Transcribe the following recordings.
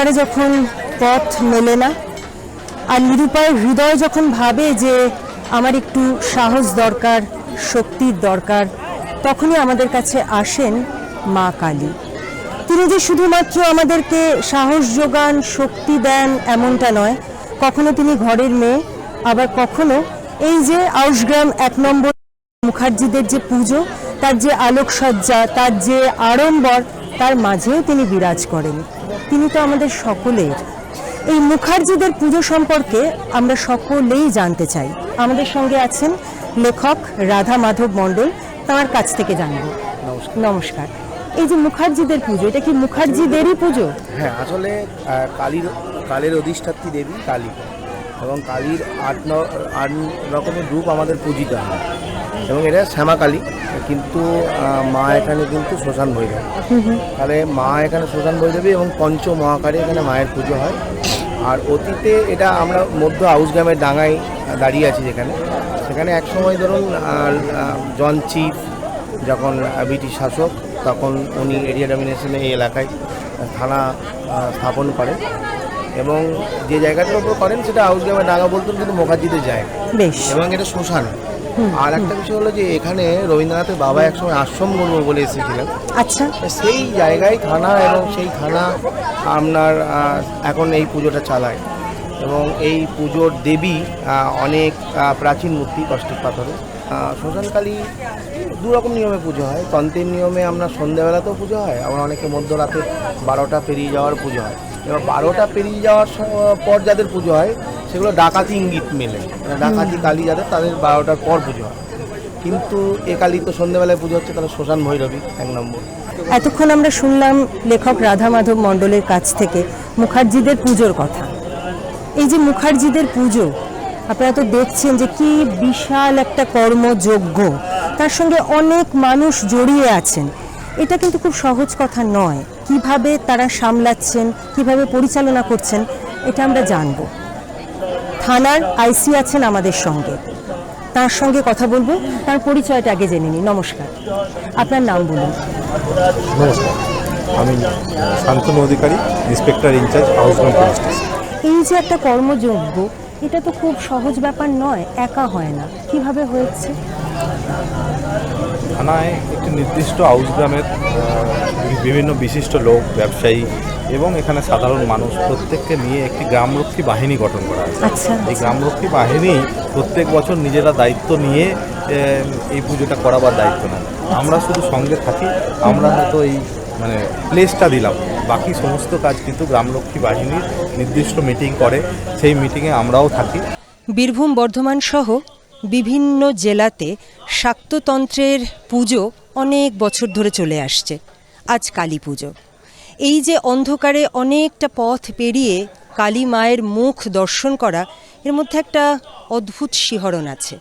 অন্ধকারে যখন পথ মেলে না, আর নিরুপায় হৃদয় যখন ভাবে যে আমার একটু সাহস দরকার, শক্তির দরকার, তখনই আমাদের কাছে আসেন মা কালী। তিনি যে শুধুমাত্র আমাদেরকে সাহস যোগান, শক্তি দেন এমনটা নয়, কখনো তিনি ঘরের মেয়ে, আবার কখনো এই যে আউশগ্রাম এক নম্বর মুখার্জিদের যে পুজো, তার যে আলোকসজ্জা, তার যে আড়ম্বর, তার মাঝেও তিনি বিরাজ করেন। তিনি তো আমাদের সকলের। এই মুখার্জিদের পুজো সম্পর্কে আমরা সকলেই জানতে চাই। আমাদের সঙ্গে আছেন লেখক রাধা মাধব মণ্ডল তাঁর কাছ থেকে জানব। নমস্কার। এই যে মুখার্জিদের পুজো এটা কি মুখার্জিদেরই পুজো? হ্যাঁ আসলে কালীর কালের অধিষ্ঠাত্রী দেবী কালী। এবং কালীর আট ন আট রকমের রূপ আমাদের পূজিত হয়। এবং এটা শ্যামা কালী কিন্তু মা এখানে কিন্তু শ্মশান ভৈরব। তাহলে মা এখানে শ্মশান ভৈরবী এবং পঞ্চ মহাকারে এখানে মায়ের পুজো হয়। আর অতীতে এটা আমরা মধ্য আউসগ্রামের ডাঙায় দাঁড়িয়ে আছি যেখানে। সেখানে একসময় ধরুন জন চিফ যখন ব্রিটিশ শাসক তখন উনি এরিয়া ডমিনেশনে এই এলাকায় থানা স্থাপন করেন। এবং যে জায়গাটার উপর করেন সেটা আউসগ্রামে ডাঙ্গা বলতেন কিন্তু জায়গা বেশ। এবং এটা শ্মশান। আর একটা বিষয় হলো যে এখানে রবীন্দ্রনাথের বাবা একসময় আশ্রম গড়ব বলে এসেছিলেন। আচ্ছা। সেই জায়গায় থানা এবং সেই থানা আপনার এখন এই পুজোটা চালায়। এবং এই পুজোর দেবী অনেক প্রাচীন মূর্তি কষ্টিক পাথরে। শ্মশানকালী দু রকম নিয়মে পুজো হয়। তন্ত্রের নিয়মে আমরা সন্ধ্যাবেলাতেও পুজো হয়। আবার অনেকে মধ্যরাতে বারোটা পেরিয়ে যাওয়ার পুজো হয়। এবার বারোটা পেরিয়ে যাওয়ার পর যাদের পুজো হয় সেগুলো ডাকাতি ইঙ্গিত মেলে। মানে ডাকাতি কালী যাদের তাদের বারোটার পর পুজো হয়। কিন্তু এ কালী তো সন্ধ্যাবেলায় পুজো হচ্ছে তাহলে শ্মশান ভৈরবী এক নম্বর। এতক্ষণ আমরা শুনলাম লেখক রাধা মাধব মণ্ডলের কাছ থেকে মুখার্জিদের পুজোর কথা। এই যে মুখার্জিদের পুজো আপনারা তো দেখছেন যে কি বিশাল একটা কর্মযজ্ঞ। তার সঙ্গে অনেক মানুষ জড়িয়ে আছেন। এটা কিন্তু খুব সহজ কথা নয়। কীভাবে তারা সামলাচ্ছেন কীভাবে পরিচালনা করছেন এটা আমরা জানব। থানার আইসি আছেন আমাদের সঙ্গে। তার সঙ্গে কথা বলব তার পরিচয়টা আগে জেনে নিই। নমস্কার। আপনার নাম বলুন। নমস্কার। আমি Santanu Adhikari inspector in charge house এই যে একটা কর্মযজ্ঞ এটা তো খুব সহজ ব্যাপার নয় একা হয় না। কীভাবে হয়েছে? থানায় একটি নির্দিষ্ট হাউসগ্রামের গ্রামের বিভিন্ন বিশিষ্ট লোক ব্যবসায়ী এবং এখানে সাধারণ মানুষ প্রত্যেককে নিয়ে একটি গ্রামরক্ষী বাহিনী গঠন করা হয় আচ্ছা। এই গ্রামরক্ষী বাহিনী প্রত্যেক বছর নিজেরা দায়িত্ব নিয়ে এই পুজোটা করাবার দায়িত্ব নেয়। আমরা শুধু সঙ্গে থাকি আমরা হয়তো এই মানে প্লেসটা দিলাম। বাকি সমস্ত কাজ কিন্তু গ্রামরক্ষী বাহিনীর নির্দিষ্ট মিটিং করে। সেই মিটিংয়ে আমরাও থাকি। বীরভূম বর্ধমান সহ বিভিন্ন জেলাতে শাক্ততন্ত্রের পুজো অনেক বছর ধরে চলে আসছে। আজ কালী পুজো। এই যে অন্ধকারে অনেকটা পথ পেরিয়ে কালী মায়ের মুখ দর্শন করা, এর মধ্যে একটা অদ্ভুত শিহরণ আছে।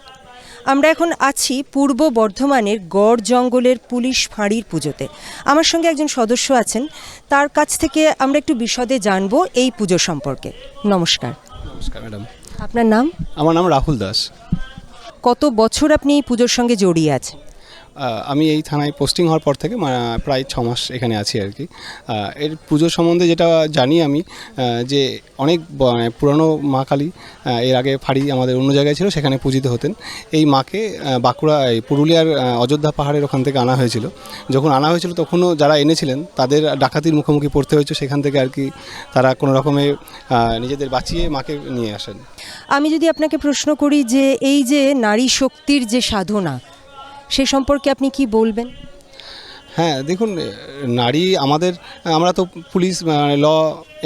আমরা এখন আছি পূর্ব বর্ধমানের গড় জঙ্গলের পুলিশ ফাঁড়ির পুজোতে। আমার সঙ্গে একজন সদস্য আছেন। তার কাছ থেকে আমরা একটু বিশদে জানব এই পুজো সম্পর্কে। নমস্কার। নমস্কার ম্যাডাম। আপনার নাম? আমার নাম রাহুল দাস। কত বছর আপনি এই পুজোর সঙ্গে জড়িয়ে আছেন? আমি এই থানায় পোস্টিং হওয়ার পর থেকে প্রায় ছ মাস এখানে আছি আর কি। এর পুজো সম্বন্ধে যেটা জানি আমি যে অনেক মানে পুরনো মা কালী এর আগে ফাঁড়ি আমাদের অন্য জায়গায় ছিল, সেখানে পূজিত হতেন। এই মাকে বাঁকুড়া, এই পুরুলিয়ার অযোধ্যা পাহাড়ের ওখান থেকে আনা হয়েছিল। যখন আনা হয়েছিল তখনও যারা এনেছিলেন, তাদের ডাকাতির মুখোমুখি পড়তে হয়েছে, সেখান থেকে আর কি তারা কোনো রকমে নিজেদের বাঁচিয়ে মাকে নিয়ে আসেন। আমি যদি আপনাকে প্রশ্ন করি যে এই যে নারী শক্তির যে সাধনা সে সম্পর্কে আপনি কি বলবেন? হ্যাঁ দেখুন নারী আমাদের আমরা তো পুলিশ ল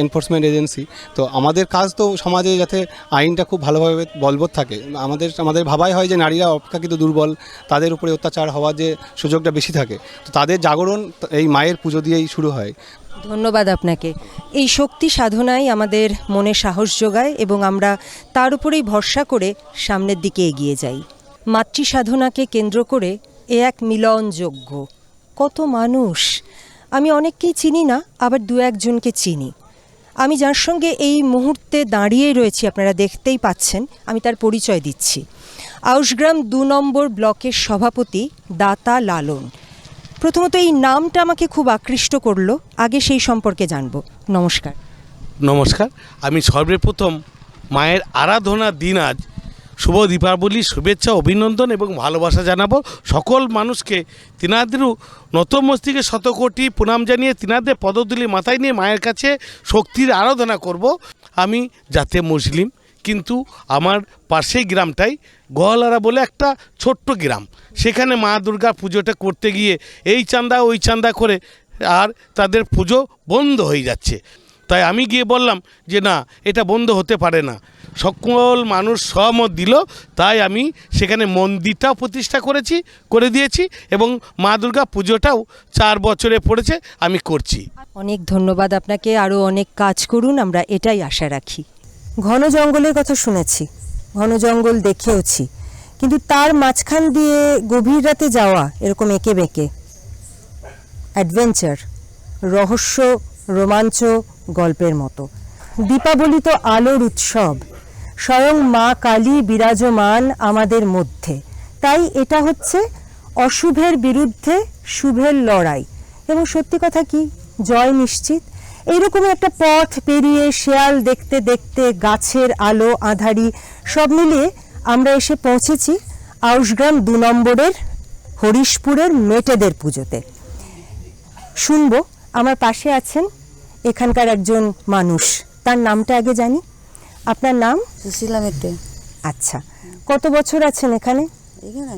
এনফোর্সমেন্ট এজেন্সি তো আমাদের কাজ তো সমাজে যাতে আইনটা খুব ভালোভাবে বলবৎ থাকে। আমাদের আমাদের ভাবাই হয় যে নারীরা অপেক্ষাকৃত দুর্বল তাদের উপরে অত্যাচার হওয়ার যে সুযোগটা বেশি থাকে। তো তাদের জাগরণ এই মায়ের পুজো দিয়েই শুরু হয়। ধন্যবাদ আপনাকে। এই শক্তি সাধনাই আমাদের মনে সাহস যোগায় এবং আমরা তার উপরেই ভরসা করে সামনের দিকে এগিয়ে যাই। মাতৃ সাধনাকে কেন্দ্র করে এ এক মিলনযোগ্য। কত মানুষ? আমি অনেককেই চিনি না, আবার দু একজনকে চিনি। আমি যার সঙ্গে এই মুহূর্তে দাঁড়িয়ে রয়েছি, আপনারা দেখতেই পাচ্ছেন, আমি তার পরিচয় দিচ্ছি। আউসগ্রাম দু নম্বর ব্লকের সভাপতি দাতা লালন। প্রথমত এই নামটা আমাকে খুব আকৃষ্ট করল, আগে সেই সম্পর্কে জানব। নমস্কার। নমস্কার, আমি সর্বপ্রথম মায়ের আরাধনা দিন আজ শুভ দীপাবলির শুভেচ্ছা, অভিনন্দন এবং ভালোবাসা জানাব সকল মানুষকে। তিনাদেরও নতমস্তিকে শতকোটি প্রণাম জানিয়ে তিনাদের পদতুলি মাথায় নিয়ে মায়ের কাছে শক্তির আরাধনা করব। আমি যাতে মুসলিম, কিন্তু আমার পাশেই গ্রামটাই গোয়ালারা বলে একটা ছোট্ট গ্রাম। সেখানে মা দুর্গা পুজোটা করতে গিয়ে এই চান্দা, ওই চান্দা করে আর তাদের পুজো বন্ধ হয়ে যাচ্ছে। তাই আমি গিয়ে বললাম যে, না, এটা বন্ধ হতে পারে না। সকল মানুষ সহমত দিল, তাই আমি সেখানে মন্দিরটাও প্রতিষ্ঠা করেছি, করে দিয়েছি এবং মা দুর্গা পুজোটাও চার বছরে পড়েছে, আমি করছি। অনেক ধন্যবাদ আপনাকে আরও অনেক কাজ করুন, আমরা এটাই আশা রাখি। ঘন জঙ্গলের কথা শুনেছি, ঘন জঙ্গল দেখেওছি, কিন্তু তার মাঝখান দিয়ে গভীর রাতে যাওয়া এরকম এঁকে বেঁকে। অ্যাডভেঞ্চার, রহস্য, রোমাঞ্চ গল্পের মতো। দীপাবলি তো আলোর উৎসব স্বয়ং মা কালী বিরাজমান আমাদের মধ্যে। তাই এটা হচ্ছে অশুভের বিরুদ্ধে শুভের লড়াই। এবং সত্যি কথা কি? জয় নিশ্চিত। এইরকম একটা পথ পেরিয়ে শেয়াল দেখতে দেখতে গাছের আলো, আঁধারি সব মিলিয়ে আমরা এসে পৌঁছেছি আউশগ্রাম দু নম্বরের হরিশপুরের মেটেদের পুজোতে। শুনব, আমার পাশে আছেন এখানকার একজন মানুষ। তার নামটা আগে জানি। আপনার নাম? সুশীলা মিটে আচ্ছা। কত বছর আছেন এখানে? এখানে?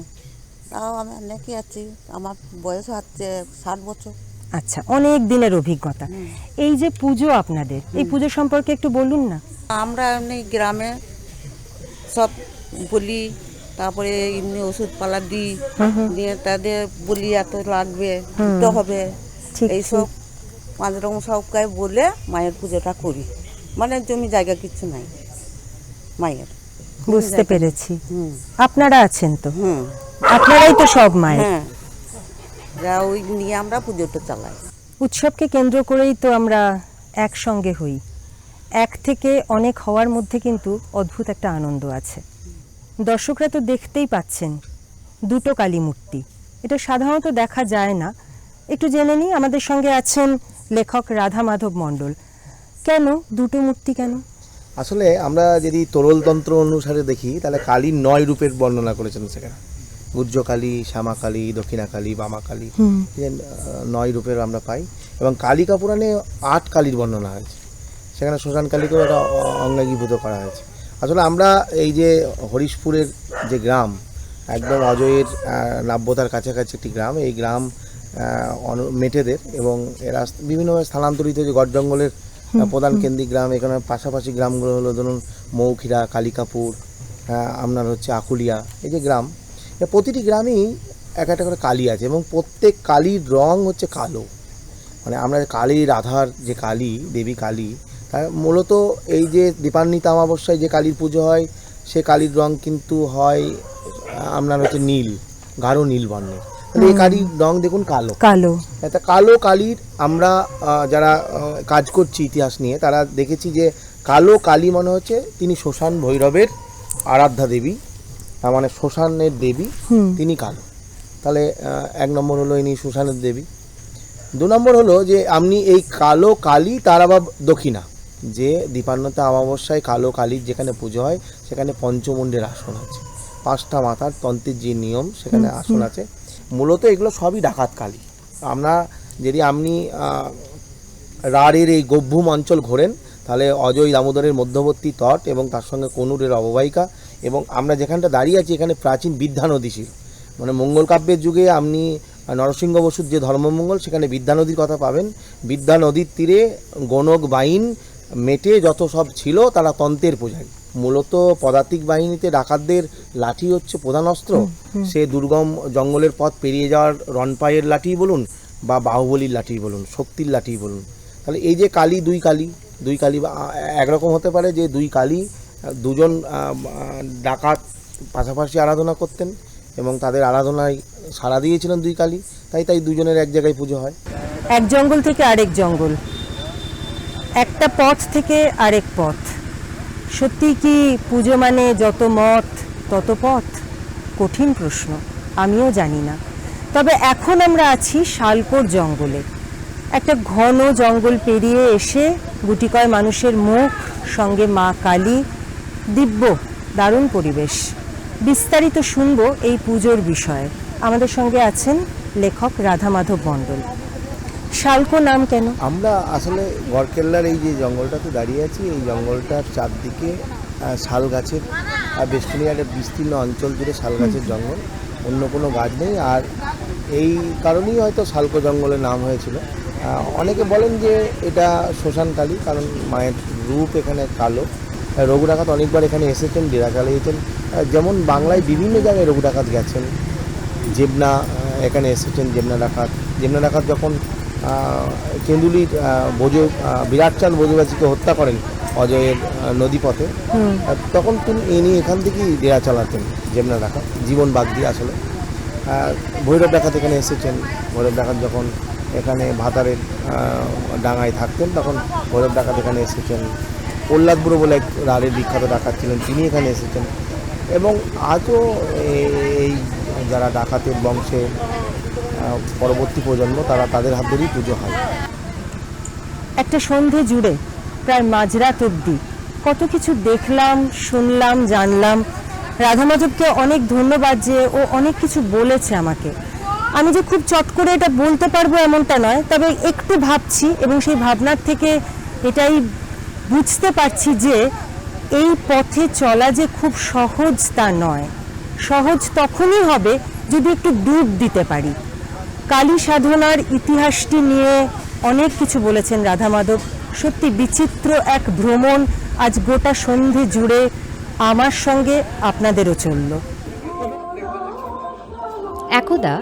তাও আমি অনেকই আছি। আমার বয়স হচ্ছে ষাট বছর। আচ্ছা অনেক দিনের অভিজ্ঞতা। এই যে পুজো আপনাদের এই পুজো সম্পর্কে একটু বলুন না। আমরা এমনি গ্রামে সব বলি তারপরে এমনি ওষুধপালা দিই দিয়ে তাদের বলি এত লাগবে দিতে হবে। এইসব পাঁচ রকম সবকায় বলে মায়ের পুজোটা করি। মানে জমি জায়গা কিছু নাই। মায়ের। বুঝতে পেরেছি। আপনারা আছেন তো? আপনারাই তো সব মায়ের। হ্যাঁ। ওই নিয়ে আমরা পুজোটা চালাই। উৎসবকে কেন্দ্র করেই তো আমরা একসঙ্গে হই। এক থেকে অনেক হওয়ার মধ্যে কিন্তু অদ্ভুত একটা আনন্দ আছে। দর্শকরা তো দেখতেই পাচ্ছেন দুটো কালী মূর্তি। এটা সাধারণত দেখা যায় না। একটু জেনে নিই আমাদের সঙ্গে আছেন লেখক রাধা মাধব মণ্ডল। কেন? দুটো মূর্তি কেন? আসলে আমরা যদি তরলতন্ত্র অনুসারে দেখি তাহলে কালীর নয় রূপের বর্ণনা করেছেন সেখানে। গুজ্জ কালী শ্যামা কালী দক্ষিণা কালী বামা কালী নয় রূপের আমরা পাই। এবং কালিকা পুরাণে আট কালীর বর্ণনা হয়েছে। সেখানে শ্মশান কালীকেও একটা অঙ্গাঙ্গীভূত করা হয়েছে। আসলে আমরা এই যে হরিশপুরের যে গ্রাম একদম অজয়ের নাব্যতার কাছাকাছি একটি গ্রাম এই গ্রাম মেটেদের এবং এরা বিভিন্নভাবে স্থানান্তরিত যে গড় জঙ্গলের প্রধান কেন্দ্রিক গ্রাম এখানে পাশাপাশি গ্রামগুলো হলো ধরুন মৌখিরা কালিকাপুর আহ, আপনার হচ্ছে আকুলিয়া এই যে গ্রাম। প্রতিটি গ্রামেই এক একটা করে কালী আছে এবং প্রত্যেক কালীর রং হচ্ছে কালো। মানে আমরা কালীর রাধার যে কালী দেবী কালী তার মূলত এই যে দীপান্বিতা অমাবস্যায় যে কালীর পুজো হয় সে কালীর রং কিন্তু হয় আপনার হচ্ছে নীল গাঢ় নীল বর্ণের। তাহলে এই কালীর রং দেখুন কালো। কালো। একটা কালো কালীর আমরা যারা কাজ করছি ইতিহাস নিয়ে তারা দেখেছি যে কালো কালী মনে হচ্ছে তিনি শ্মশান ভৈরবের আরাধ্যা দেবী তার মানে শ্মশানের দেবী তিনি কালো। তাহলে এক নম্বর হলো ইনি শ্মশানের দেবী। দু নম্বর হলো যে আপনি এই কালো কালী তার আবার দক্ষিণা যে দীপান্নতা অমাবস্যায় কালো কালীর যেখানে পুজো হয় সেখানে পঞ্চমুণ্ডের আসন আছে। পাঁচটা মাথার তন্ত্রের যে নিয়ম সেখানে আসন আছে। মূলত এগুলো সবই ডাকাত কালী আমরা যদি আপনি রাঢ়ের এই গভ্যুম অঞ্চল ঘোরেন, তাহলে অজয় দামোদরের মধ্যবর্তী তট এবং তার সঙ্গে কনুরের অববাহিকা এবং আমরা যেখানটা দাঁড়িয়ে আছি এখানে প্রাচীন বিদ্যা নদী ছিল মানে মঙ্গল কাব্যের যুগে আপনি নরসিংহ বসুর যে ধর্মমঙ্গল, সেখানে বিদ্যা নদীর কথা পাবেন। বিদ্যা নদীর তীরে গণক বাইন মেটে যত সব ছিল, তারা তন্ত্রের পূজারী। মূলত পদাতিক বাহিনীতে ডাকাতদের লাঠি হচ্ছে প্রধান অস্ত্র। সে দুর্গম জঙ্গলের পথ পেরিয়ে যাওয়ার রনপাইয়ের লাঠি বলুন বা বাহুবলীর লাঠি বলুন শক্তির লাঠি বলুন। তাহলে এই যে কালী দুই কালী দুই কালী বা একরকম হতে পারে যে দুই কালী দুজন ডাকাত পাশাপাশি আরাধনা করতেন এবং তাদের আরাধনায় সাড়া দিয়েছিলেন দুই কালী তাই তাই দুজনের এক জায়গায় পুজো হয়। এক জঙ্গল থেকে আরেক জঙ্গল। একটা পথ থেকে আরেক পথ। সত্যি কি পুজো মানে যত মত, তত পথ? কঠিন প্রশ্ন, আমিও জানি না। তবে এখন আমরা আছি শালকোট জঙ্গলে। একটা ঘন জঙ্গল পেরিয়ে এসে গুটিকয় মানুষের মুখ, সঙ্গে মা কালী, দিব্য, দারুণ পরিবেশ। বিস্তারিত শুনব এই পুজোর বিষয়ে। আমাদের সঙ্গে আছেন লেখক রাধা মাধব মণ্ডল। শালকো নাম কেন? আমরা আসলে গড়কেল্লার এই যে জঙ্গলটাতে দাঁড়িয়ে আছি এই জঙ্গলটার চারদিকে শাল গাছের বেষ্টনী একটা বিস্তীর্ণ অঞ্চল জুড়ে শাল গাছের জঙ্গল অন্য কোনো গাছ নেই। আর এই কারণেই হয়তো শালকো জঙ্গলের নাম হয়েছিল। অনেকে বলেন যে এটা শ্মশানকালী কারণ মায়ের রূপ এখানে কালো। রঘু ডাকাত অনেকবার এখানে এসেছেন ডেরা চালিয়েছেন যেমন বাংলায় বিভিন্ন জায়গায় রঘু ডাকাত গেছেন। জেবনা এখানে এসেছেন জেবনা ডাকাত। জেবনা ডাকাত যখন বোঝো আহ, বিরাটচাঁদ বোঝবাসীকে হত্যা করেন অজয়ের নদীপথে। তখন তিনি ইনি এখান থেকেই ডেরা চালাতেন জেবনা ডাকাত জীবন বাদ দিয়ে আসলে। ভৈরব ডাকাত এখানে এসেছেন। ভৈরব ডাকাত যখন এখানে ভাতারের ডাঙায় থাকতেন তখন ভৈরব ডাকাত এখানে এসেছেন। প্রহ্লাদ বুড়ো বলে এক রাঢ়ের বিখ্যাত ডাকাত ছিলেন তিনি এখানে এসেছেন। এবং আজও এই যারা ডাকাতের বংশে পরবর্তী প্রজন্ম, তারা তাদের হাত ধরেই পুজো হয়। একটা সন্ধে জুড়ে প্রায় মাঝরাত অবধি কত কিছু দেখলাম, শুনলাম, জানলাম। রাধা মাধবকে অনেক ধন্যবাদ যে ও অনেক কিছু বলেছে আমাকে। আমি যে খুব চট করে এটা বলতে পারব এমনটা নয়, তবে একটু ভাবছি এবং সেই ভাবনার থেকে এটাই বুঝতে পারছি যে এই পথে চলা যে খুব সহজ তা নয়। সহজ তখনই হবে যদি একটু ডুব দিতে পারি। কালী সাধনার ইতিহাসটি নিয়ে অনেক কিছু বলেছেন রাধা মাধব। সত্যি বিচিত্র এক ভ্রমণ আজ গোটা সন্ধে জুড়ে আমার সঙ্গে আপনাদেরও চলল। একদা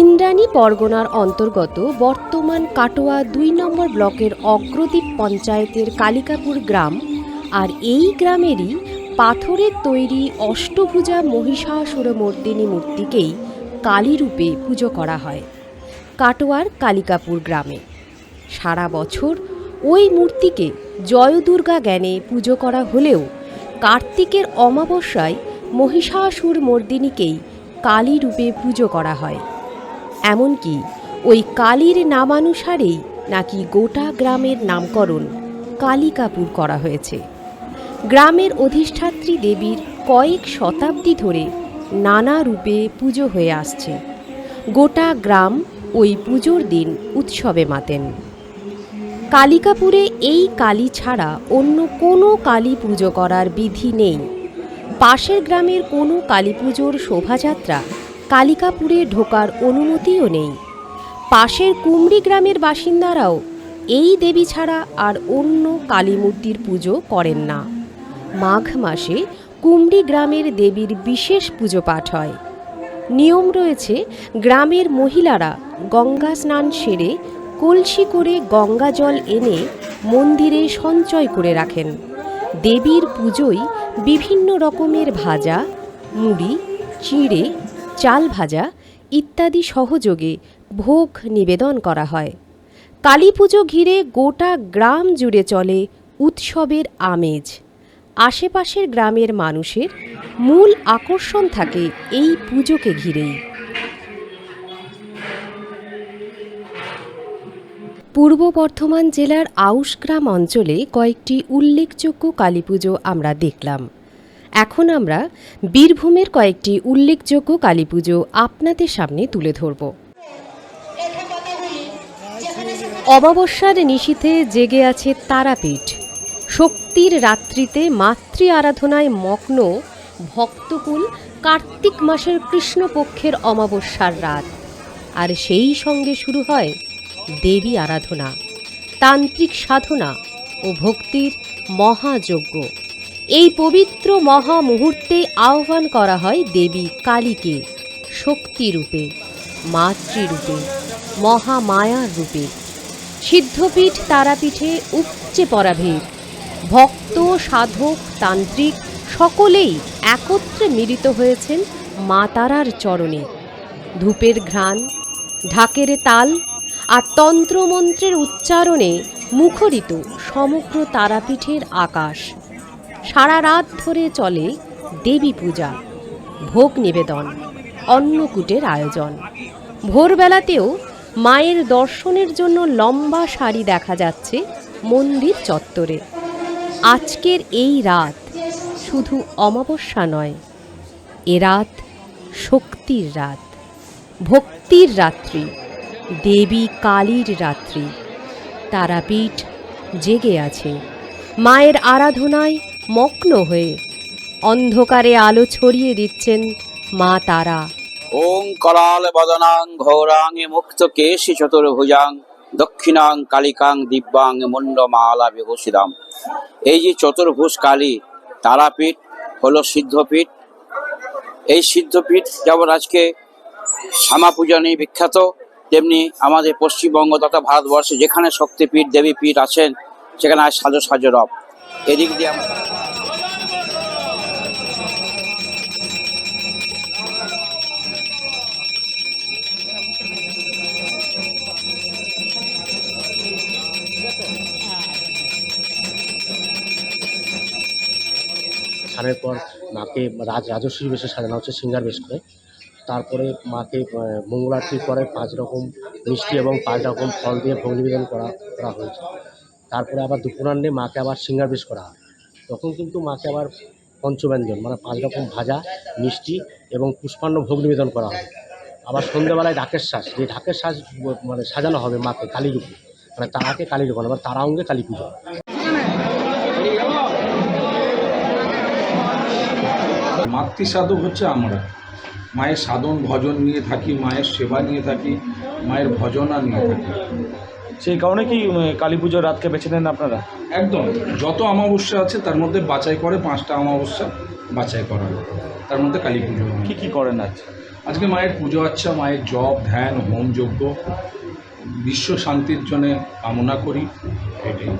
ইন্দ্রাণী পরগনার অন্তর্গত বর্তমান কাটোয়া দুই নম্বর ব্লকের অগ্রদ্বীপ পঞ্চায়েতের কালিকাপুর গ্রাম আর এই গ্রামেরই পাথরের তৈরি অষ্টভুজা মহিষাসুরমর্দিনী মূর্তিকেই কালীরূপে পুজো করা হয়। কাটোয়ার কালিকাপুর গ্রামে। সারা বছর ওই মূর্তিকে জয়দুর্গা জ্ঞানে পুজো করা হলেও কার্তিকের অমাবস্যায় মহিষাসুর মর্দিনীকেই কালী রূপে পুজো করা হয়। এমনকি ওই কালীর নামানুসারেই নাকি গোটা গ্রামের নামকরণ কালিকাপুর করা হয়েছে। গ্রামের অধিষ্ঠাত্রী দেবীর কয়েক শতাব্দী ধরে নানা রূপে পুজো হয়ে আসছে। গোটা গ্রাম ওই পুজোর দিন উৎসবে মাতেন। কালিকাপুরে এই কালী ছাড়া অন্য কোনো কালী পুজো করার বিধি নেই। পাশের গ্রামের কোনো কালী পুজোর শোভাযাত্রা কালিকাপুরে ঢোকার অনুমতিও নেই। পাশের কুমড়ি গ্রামের বাসিন্দারাও এই দেবী ছাড়া আর অন্য কালী মূর্তির পুজো করেন না। মাঘ মাসে কুমড়ি গ্রামের দেবীর বিশেষ পুজো পাঠ হয়। নিয়ম রয়েছে গ্রামের মহিলারা গঙ্গা স্নান সেরে কলসি করে গঙ্গা জল এনে মন্দিরে সঞ্চয় করে রাখেন। দেবীর পুজোয় বিভিন্ন রকমের ভাজা, মুড়ি, চিড়ে, চাল ভাজা ইত্যাদি সহযোগে ভোগ নিবেদন করা হয়। কালী পুজো ঘিরে গোটা গ্রাম জুড়ে চলে উৎসবের আমেজ। আশেপাশের গ্রামের মানুষের মূল আকর্ষণ থাকে এই পুজোকে ঘিরেই। পূর্ব বর্ধমান জেলার আউশগ্রাম অঞ্চলে কয়েকটি উল্লেখযোগ্য কালীপুজো আমরা দেখলাম। এখন আমরা বীরভূমের কয়েকটি উল্লেখযোগ্য কালীপুজো আপনাদের সামনে তুলে ধরব। অমাবস্যার নিশীথে জেগে আছে তারাপীঠ। শক্তির রাত্রিতে মাতৃ আরাধনায় মগ্ন ভক্তকুল কার্তিক মাসের কৃষ্ণপক্ষের অমাবস্যার রাত। আর সেই সঙ্গে শুরু হয় দেবী আরাধনা, তান্ত্রিক সাধনা ও ভক্তির মহাযজ্ঞ। এই পবিত্র মহা মুহূর্তে আহ্বান করা হয় দেবী কালীকে শক্তিরূপে, মাতৃরূপে, মহামায়ার রূপে। সিদ্ধপীঠ তারাপীঠে উপচে পড়া ভিড় ভক্ত, সাধক, তান্ত্রিক সকলেই একত্রে মিলিত হয়েছেন মা তারার চরণে। ধূপের ঘ্রাণ, ঢাকের তাল আর তন্ত্রমন্ত্রের উচ্চারণে মুখরিত সমগ্র তারাপীঠের আকাশ। সারা রাত ধরে চলে দেবী পূজা, ভোগ নিবেদন, অন্নকূটের আয়োজন। ভোরবেলাতেও মায়ের দর্শনের জন্য লম্বা সারি দেখা যাচ্ছে মন্দির চত্বরে। আজকের এই রাত শুধু অমাবস্যা নয়, এ রাত শক্তির রাত, ভক্তির রাত্রি, দেবী কালীর রাত্রি। তারাপীঠ জেগে আছে, মায়ের আরাধনায় মগ্ন হয়ে অন্ধকারে আলো ছড়িয়ে দিচ্ছেন মা তারা। ওং করাল বদনাং ঘোরাং মুক্ত কেশি চতুর্ভুজাং। দক্ষিণাং কালিকাং দিব্যাং মুন্ডমালা বিভূষিদাম এই যে চতুর্ভুজ কালী, তারাপীঠ হলো সিদ্ধপীঠ। এই সিদ্ধপীঠ যেমন আজকে শ্যামা পূজা নিয়ে বিখ্যাত, তেমনি আমাদের পশ্চিমবঙ্গ তথা ভারতবর্ষে যেখানে শক্তিপীঠ, দেবীপীঠ আছেন, সেখানে আজ সাজো সাজো রব। এদিক দিয়ে আমরা স্নানের পর মাকে রাজ রাজস্বী বেশে সাজানো হচ্ছে সিঙ্গার বেশ করে। তারপরে মাকে আহ, মঙ্গল আরতির পরে পাঁচ রকম মিষ্টি এবং পাঁচ রকম ফল দিয়ে ভোগ নিবেদন করা করা হয়েছে। তারপরে আবার দুপুরান্নে মাকে আবার সিঙ্গার বেশ করা হয়। তখন কিন্তু মাকে আবার পঞ্চব্যঞ্জন মানে পাঁচ রকম ভাজা মিষ্টি এবং পুষ্পান্ন ভোগ নিবেদন করা হয়। আবার সন্ধ্যেবেলায় ঢাকের শ্বাস যে ঢাকের শ্বাস মানে সাজানো হবে মাকে কালী রূপে মানে তারাকে কালী রূপে আবার তারা অঙ্গে কালী পুজো মাতৃ সাধক হচ্ছে আমরা। মায়ের সাধন ভজন নিয়ে থাকি মায়ের সেবা নিয়ে থাকি মায়ের ভজনা নিয়ে থাকি। সেই কারণে কি কালী পুজোর রাতকে বেছে নেন আপনারা? একদম। যত অমাবস্যা আছে তার মধ্যে বাছাই করে পাঁচটা অমাবস্যা বাছাই করা তার মধ্যে কালী পুজো। কি কি করেন আজ? আজকে মায়ের পুজো আচ্ছা মায়ের জপ ধ্যান হোম যজ্ঞ বিশ্ব শান্তির জন্য কামনা করি। এটাই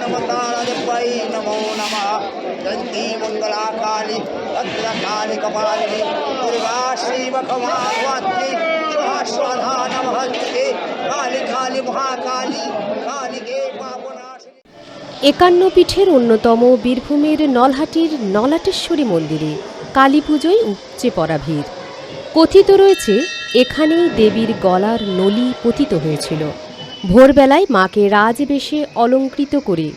নমতারাজপাই নমো নমঃ দন্তি মঙ্গলা কালী ভদ্রকালী কপালিনী দুর্গা শ্রীমখমাত্রী সহস্রধা নমস্তে কালী কালী মহাকালী কালীকে পাবনাশিনী একান্ন পীঠের অন্যতম বীরভূমের নলহাটির নলাটেশ্বরী মন্দিরে কালী পুজোয় উপচে পড়া ভিড়। কথিত রয়েছে, এখানেই দেবীর গলার নলি পতিত হয়েছিল। ভোরবেলায় মাকে রাজবেশে অলঙ্কৃত করে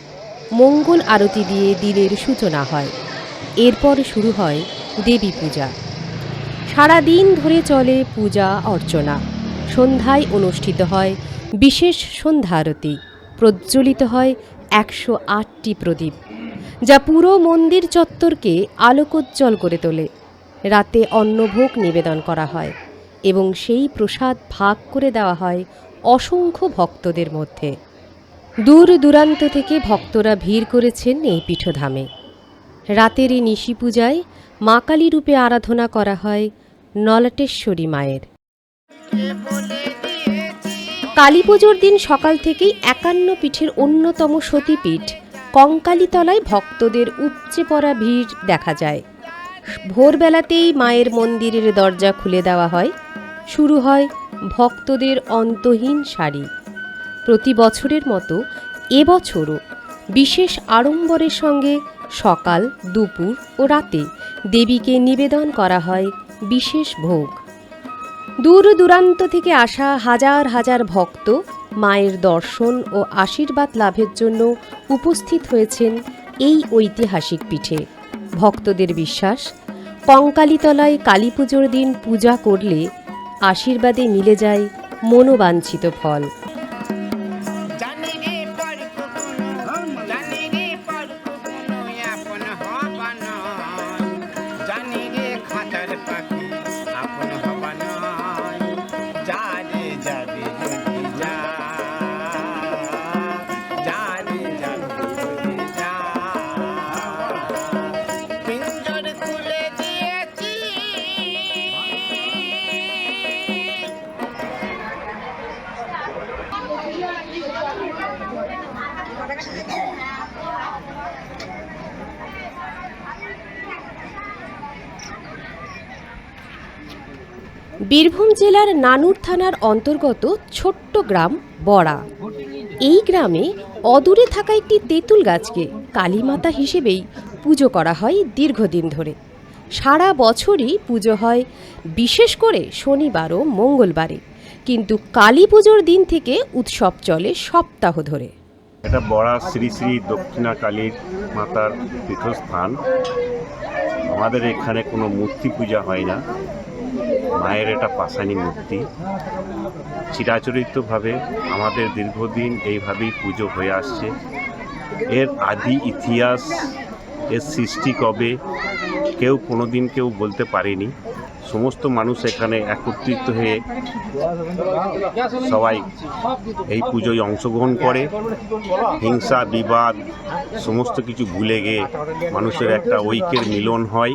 মঙ্গল আরতি দিয়ে দিনের সূচনা হয়। এরপর শুরু হয় দেবী পূজা। সারা দিন ধরে চলে পূজা অর্চনা। সন্ধ্যায় অনুষ্ঠিত হয় বিশেষ সন্ধ্যা আরতি। প্রজ্বলিত হয় একশো আটটি প্রদীপ, যা পুরো মন্দির চত্বরকে আলোকোজ্জ্বল করে তোলে। রাতে অন্নভোগ নিবেদন করা হয় এবং সেই প্রসাদ ভাগ করে দেওয়া হয় অসংখ্য ভক্তদের মধ্যে। দূর দূরান্ত থেকে ভক্তরা ভিড় করেছেন এই পীঠধামে। রাতের এই নিশি পূজায় মা রূপে আরাধনা করা হয় নলাটেশ্বরী মায়ের। কালী পুজোর দিন সকাল থেকেই একান্ন পীঠের অন্যতম সতীপীঠ, কঙ্কালীতলায় ভক্তদের উপচে পড়া ভিড় দেখা যায়। ভোরবেলাতেই মায়ের মন্দিরের দরজা খুলে দেওয়া হয়। শুরু হয় ভক্তদের অন্তহীন সারি। প্রতি বছরের মতো এবছরও বিশেষ আড়ম্বরের সঙ্গে সকাল, দুপুর ও রাতে দেবীকে নিবেদন করা হয় বিশেষ ভোগ। দূর দূরান্ত থেকে আসা হাজার হাজার ভক্ত মায়ের দর্শন ও আশীর্বাদ লাভের জন্য উপস্থিত হয়েছেন এই ঐতিহাসিক পিঠে। ভক্তদের বিশ্বাস কঙ্কালিতলায় কালী পুজোর দিন পূজা করলে আশীর্বাদে মিলে যায় মনোবাঞ্ছিত ফল। বীরভূম জেলার নানুর থানার অন্তর্গত ছোট্ট গ্রাম বড়া। এই গ্রামে অদূরে থাকা একটি তেঁতুল গাছকে কালীমাতা হিসেবেই পুজো করা হয় দীর্ঘদিন ধরে। সারা বছরই পুজো হয়, বিশেষ করে শনিবার ও মঙ্গলবারে। কিন্তু কালী পুজোর দিন থেকে উৎসব চলে সপ্তাহ ধরে। এটা বড়া শ্রী শ্রী দক্ষিণা কালীর মাতার পীঠস্থান আমাদের এখানে কোনো মূর্তি পূজা হয় না। মায়ের এটা পাশানি মূর্তি। চিরাচরিতভাবে আমাদের দীর্ঘদিন এইভাবেই পুজো হয়ে আসছে। এর আদি ইতিহাস এর সৃষ্টি কবে কেউ কোনোদিন কেউ বলতে পারেনি। সমস্ত মানুষ এখানে একত্রিত হয়ে সবাই এই পুজোয় অংশগ্রহণ করে। হিংসা, বিবাদ, সমস্ত কিছু ভুলে গিয়ে মানুষের একটা ঐক্যের মিলন হয়।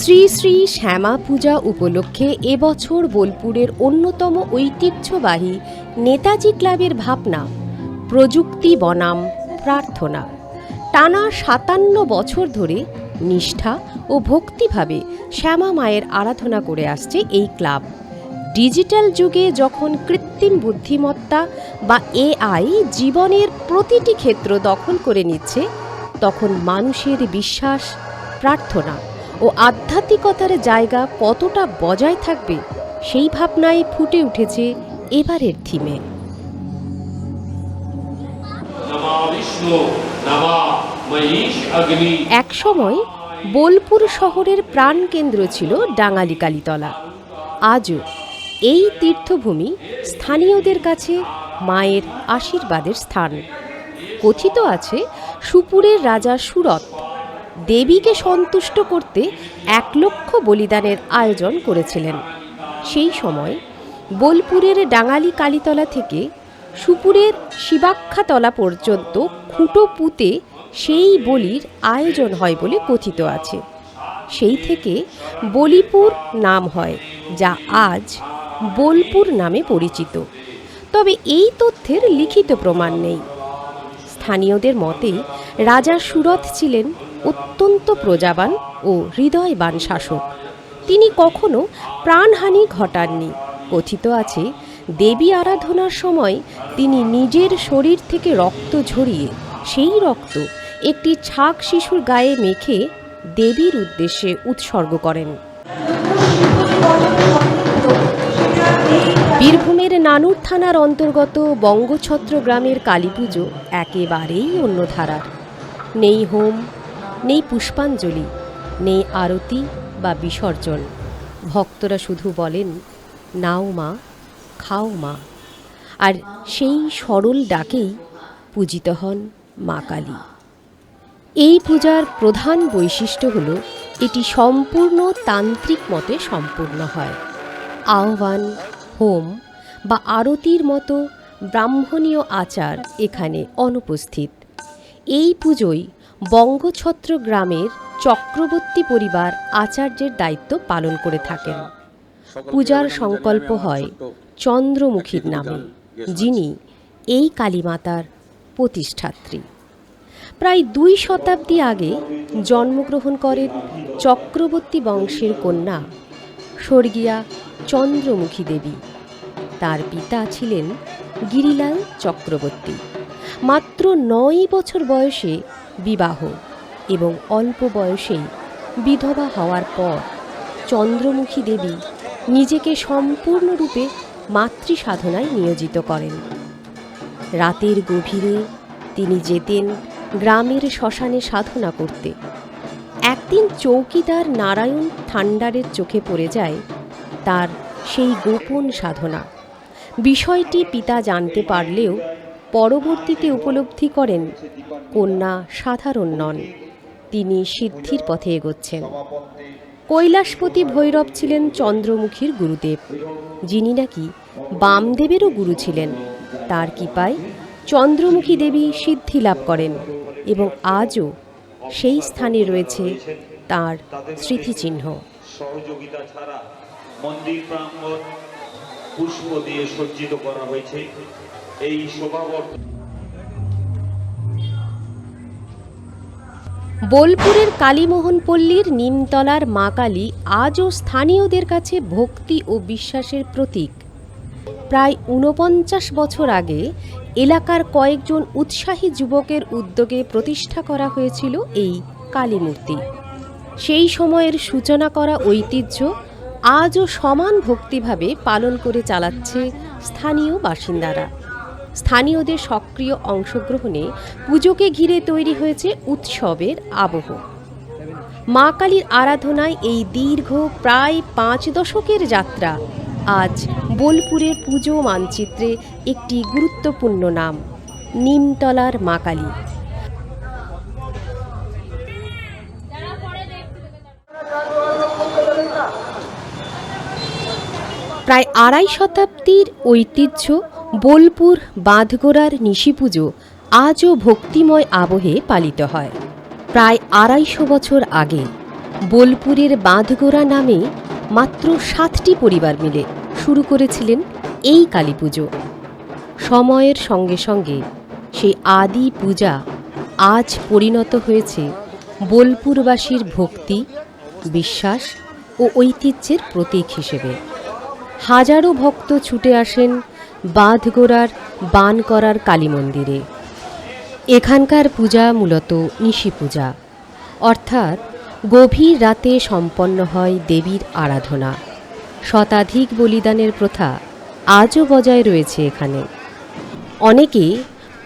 শ্রী শ্রী শ্যামা পূজা উপলক্ষে এবছর বোলপুরের অন্যতম ঐতিহ্যবাহী নেতাজি ক্লাবের ভাবনা, প্রযুক্তি বনাম, প্রার্থনা। টানা সাতান্ন বছর ধরে নিষ্ঠা ও ভক্তিভাবে শ্যামা মায়ের আরাধনা করে আসছে এই ক্লাব। ডিজিটাল যুগে যখন কৃত্রিম বুদ্ধিমত্তা বা এআই জীবনের প্রতিটি ক্ষেত্র দখল করে নিচ্ছে, তখন মানুষের বিশ্বাস, প্রার্থনা ও আধ্যাত্মিকতার জায়গা কতটা বজায় থাকবে সেই ভাবনায় ফুটে উঠেছে এবারের থিমে। এক সময় বোলপুর শহরের প্রাণকেন্দ্র ছিল ডাঙালি কালীতলা। আজও এই তীর্থভূমি স্থানীয়দের কাছে মায়ের আশীর্বাদের স্থান। কথিত আছে সুপুরের রাজা সুরত। দেবীকে সন্তুষ্ট করতে এক লক্ষ বলিদানের আয়োজন করেছিলেন। সেই সময় বোলপুরের ডাঙালি কালীতলা থেকে সুপুরের শিবাক্ষাতলা পর্যন্ত খুঁটো পুঁতে সেই বলির আয়োজন হয় বলে কথিত আছে। সেই থেকে বলিপুর নাম হয়, যা আজ বোলপুর নামে পরিচিত। তবে এই তথ্যের লিখিত প্রমাণ নেই। স্থানীয়দের মতে রাজা সুরথ ছিলেন অত্যন্ত প্রজাবান ও হৃদয়বান শাসক। তিনি কখনো প্রাণহানি ঘটাননি। কথিত আছে, দেবী আরাধনার সময় তিনি নিজের শরীর থেকে রক্ত ঝরিয়ে, সেই রক্ত একটি ছাক শিশুর গায়ে মেখে দেবীর উদ্দেশ্যে উৎসর্গ করেন। বীরভূমের নানুর থানার অন্তর্গত বঙ্গছত্র গ্রামের কালীপুজো একেবারেই অন্য ধারার নেই হোম নেই পুষ্পাঞ্জলি, নেই আরতি বা বিসর্জন। ভক্তরা শুধু বলেন, নাও মা, খাও মা। আর সেই সরল ডাকেই পূজিত হন মা কালী। এই পূজার প্রধান বৈশিষ্ট্য হল, এটি সম্পূর্ণ তান্ত্রিক মতে সম্পূর্ণ হয়। আহ্বান, হোম বা আরতির মতো ব্রাহ্মণীয় আচার এখানে অনুপস্থিত। এই পুজোয় বঙ্গছত্র গ্রামের চক্রবর্তী পরিবার আচার্যের দায়িত্ব পালন করে থাকেন। পূজার সংকল্প হয় চন্দ্রমুখীর নামে, যিনি এই কালীমাতার প্রতিষ্ঠাত্রী। প্রায় দুই শতাব্দী আগে জন্মগ্রহণ করেন চক্রবর্তী বংশের কন্যা স্বর্গীয়া চন্দ্রমুখী দেবী। তার পিতা ছিলেন গিরিলাল চক্রবর্তী। মাত্র নয় বছর বয়সে বিবাহ এবং অল্প বয়সেই বিধবা হওয়ার পর চন্দ্রমুখী দেবী নিজেকে সম্পূর্ণরূপে মাতৃ সাধনায় নিয়োজিত করেন। রাতের গভীরে তিনি যেতেন গ্রামের শ্মশানে সাধনা করতে। একদিন চৌকিদার নারায়ণ ঠান্ডারের চোখে পড়ে যায় তার সেই গোপন সাধনা। বিষয়টি পিতা জানতে পারলেও পরবর্তীতে উপলব্ধি করেন কন্যা সাধারণ নন। তিনি সিদ্ধির পথে এগোচ্ছেন। কৈলাসপতি ভৈরব ছিলেন চন্দ্রমুখীর গুরুদেব, যিনি নাকি বামদেবেরও গুরু ছিলেন। তার কৃপায় চন্দ্রমুখী দেবী সিদ্ধি লাভ করেন এবং আজও সেই স্থানে রয়েছে তার স্মৃতিচিহ্ন। সহযোগিতা ছাড়া মন্দির প্রাঙ্গণ পুষ্প দিয়ে সজ্জিত করা হয়েছে। এই শোভাবর্ধন বোলপুরের কালীমোহন পল্লীর নিমতলার মা কালী আজও স্থানীয়দের কাছে ভক্তি ও বিশ্বাসের প্রতীক। প্রায় ঊনপঞ্চাশ বছর আগে এলাকার কয়েকজন উৎসাহী যুবকের উদ্যোগে প্রতিষ্ঠা করা হয়েছিল এই কালীমূর্তি। সেই সময়ের সূচনা করা ঐতিহ্য আজও সমান ভক্তিভাবে পালন করে চালাচ্ছে স্থানীয় বাসিন্দারা। স্থানীয়দের সক্রিয় অংশগ্রহণে পুজোকে ঘিরে তৈরি হয়েছে উৎসবের আবহ। মা কালীর আরাধনায় এই দীর্ঘ প্রায় পাঁচ দশকের যাত্রা আজ বোলপুরের পুজো মানচিত্রে একটি গুরুত্বপূর্ণ নাম, নিমতলার মা কালী। প্রায় আড়াই শতাব্দীর ঐতিহ্য বোলপুর বাঁধগোড়ার নিশি পুজো আজও ভক্তিময় আবহে পালিত হয়। প্রায় আড়াইশো বছর আগে বোলপুরের বাঁধগোড়া নামে মাত্র সাতটি পরিবার মিলে শুরু করেছিলেন এই কালী পুজো। সময়ের সঙ্গে সঙ্গে সেই আদি পূজা আজ পরিণত হয়েছে বোলপুরবাসীর ভক্তি, বিশ্বাস ও ঐতিহ্যের প্রতীক হিসেবে। হাজারো ভক্ত ছুটে আসেন বাঁধগোড়ার বান করার কালী মন্দিরে। এখানকার পূজা মূলত নিশি পূজা। অর্থাৎ গভীর রাতে সম্পন্ন হয় দেবীর আরাধনা। শতাধিক বলিদানের প্রথা আজও বজায় রয়েছে এখানে। অনেকে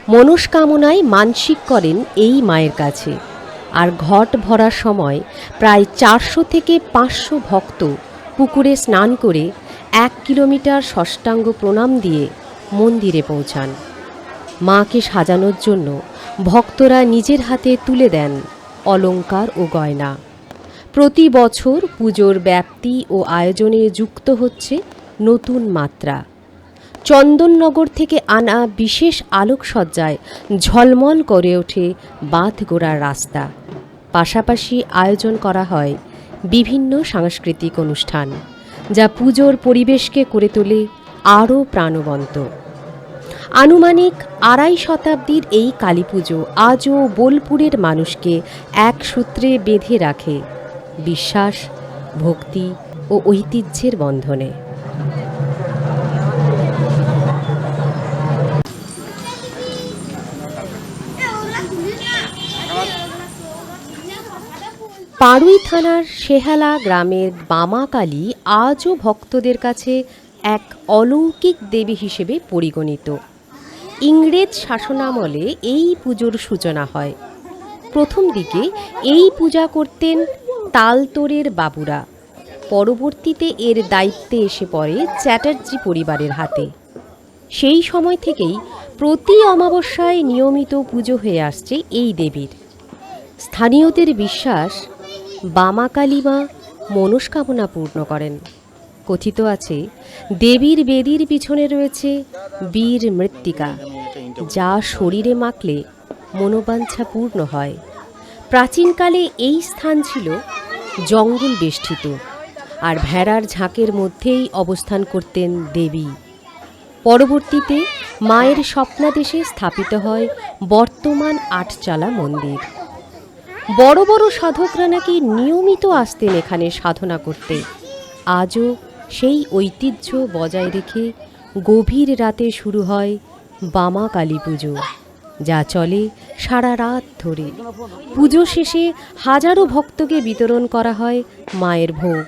মনস্কামনায় মানসিক করেন এই মায়ের কাছে। আর ঘট ভরার সময় প্রায় চারশো থেকে পাঁচশো ভক্ত পুকুরে স্নান করে এক কিলোমিটার ষষ্ঠাঙ্গ প্রণাম দিয়ে মন্দিরে পৌঁছান। মাকে সাজানোর জন্য ভক্তরা নিজের হাতে তুলে দেন অলংকার ও গয়না। প্রতি বছর পুজোর ব্যাপ্তি ও আয়োজনে যুক্ত হচ্ছে নতুন মাত্রা। চন্দননগর থেকে আনা বিশেষ আলোকসজ্জায় ঝলমল করে ওঠে বাঁধগোড়ার রাস্তা। পাশাপাশি আয়োজন করা হয় বিভিন্ন সাংস্কৃতিক অনুষ্ঠান। যা পুজোর পরিবেশকে করে তোলে আরও প্রাণবন্ত। আনুমানিক আড়াই শতাব্দীর এই কালী পুজো আজও বোলপুরের মানুষকে এক সূত্রে বেঁধে রাখে। বিশ্বাস, ভক্তি ও ঐতিহ্যের বন্ধনে। পাড়ুই থানার সেহালা গ্রামের বামাকালী আজও ভক্তদের কাছে এক অলৌকিক দেবী হিসেবে পরিগণিত। ইংরেজ শাসনামলে এই পুজোর সূচনা হয়। প্রথম দিকে এই পূজা করতেন তালতোরের বাবুরা। পরবর্তীতে এর দায়িত্বে এসে পড়ে চ্যাটার্জি পরিবারের হাতে। সেই সময় থেকেই প্রতি অমাবস্যায় নিয়মিত পুজো হয়ে আসছে এই দেবীর। স্থানীয়দের বিশ্বাস বামা কালীমা মনস্কামনা পূর্ণ করেন। কথিত আছে, দেবীর বেদির পিছনে রয়েছে বীর মৃত্তিকা, যা শরীরে মাখলে মনোবাঞ্ছা পূর্ণ হয়। প্রাচীনকালে এই স্থান ছিল জঙ্গল বেষ্টিত, আর ভেড়ার ঝাঁকের মধ্যেই অবস্থান করতেন দেবী। পরবর্তীতে মায়ের স্বপ্নাদেশে স্থাপিত হয় বর্তমান আটচালা মন্দির। বড় বড় সাধকরা নাকি নিয়মিত আসতেন এখানে সাধনা করতে। আজও সেই ঐতিহ্য বজায় রেখে গভীর রাতে শুরু হয় বামা কালী পুজো, যা চলে সারা রাত ধরে। পুজো শেষে হাজারো ভক্তকে বিতরণ করা হয় মায়ের ভোগ।